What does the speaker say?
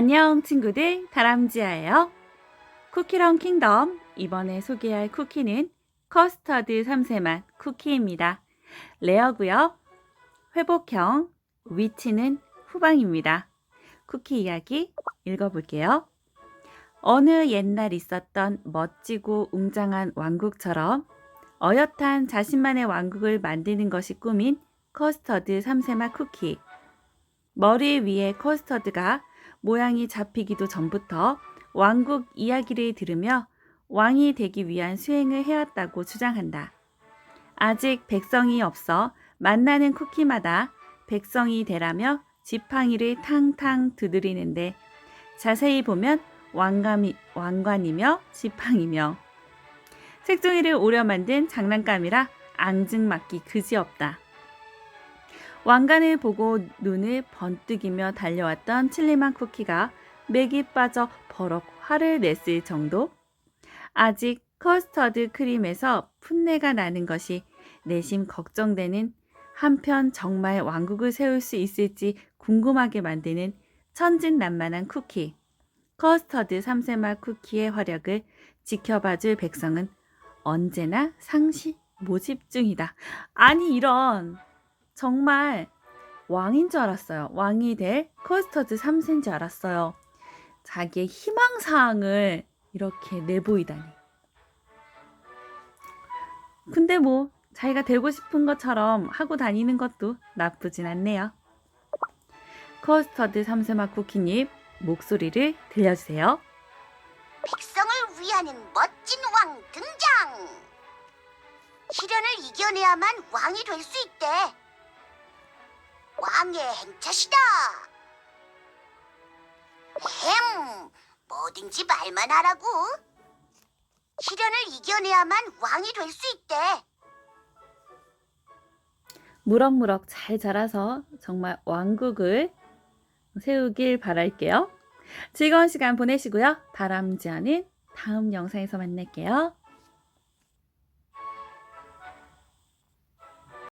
안녕 친구들 다람쥐아예요. 쿠키런 킹덤 이번에 소개할 쿠키는 커스터드 3세맛 쿠키입니다. 레어고요. 회복형 위치는 후방입니다. 쿠키 이야기 읽어볼게요. 어느 옛날 있었던 멋지고 웅장한 왕국처럼 어엿한 자신만의 왕국을 만드는 것이 꿈인 커스터드 3세맛 쿠키. 머리 위에 커스터드가 모양이 잡히기도 전부터 왕국 이야기를 들으며 왕이 되기 위한 수행을 해왔다고 주장한다. 아직 백성이 없어 만나는 쿠키마다 백성이 되라며 지팡이를 탕탕 두드리는데 자세히 보면 왕감이, 왕관이며 지팡이며 색종이를 오려 만든 장난감이라 앙증맞기 그지없다. 왕관을 보고 눈을 번뜩이며 달려왔던 칠리만 쿠키가 맥이 빠져 버럭 화를 냈을 정도? 아직 커스터드 크림에서 풋내가 나는 것이 내심 걱정되는 한편 정말 왕국을 세울 수 있을지 궁금하게 만드는 천진난만한 쿠키. 커스터드 3세맛 쿠키의 화력을 지켜봐줄 백성은 언제나 상시 모집 중이다. 아니 이런 정말 왕인 줄 알았어요. 왕이 될 커스터드 3세인 줄 알았어요. 자기의 희망사항을 이렇게 내보이다니. 근데 뭐 자기가 되고 싶은 것처럼 하고 다니는 것도 나쁘진 않네요. 커스터드 3세 맛 쿠키님 목소리를 들려주세요. 백성을 위하는 멋진 왕 등장! 시련을 이겨내야만 왕이 될 수 있대. 왕의 행차시다. 햄, 뭐든지 말만 하라고. 시련을 이겨내야만 왕이 될 수 있대. 무럭무럭 잘 자라서 정말 왕국을 세우길 바랄게요. 즐거운 시간 보내시고요. 다람쥐하는 다음 영상에서 만날게요.